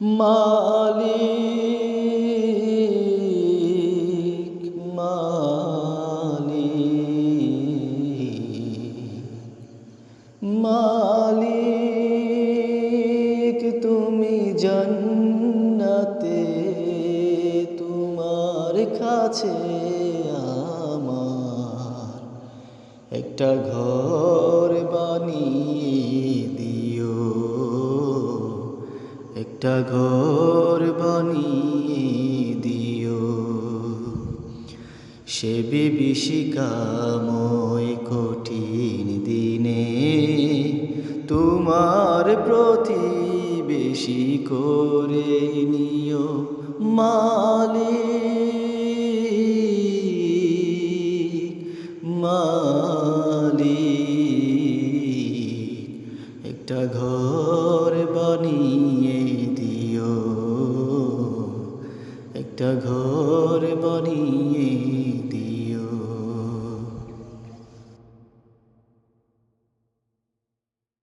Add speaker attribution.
Speaker 1: মালিক মালিক মালিক তুমি জান্নাতে তোমার কাছে আমার একটা ঘর বানিয়ে একটা ঘর বানিয়ে দিও। সে বিভীষিকাময় কঠিন দিনে তোমার প্রতিবেশী করে নিও মালিক মালিক। একটা ঘর বানিয়ে একা ঘর বানিয়ে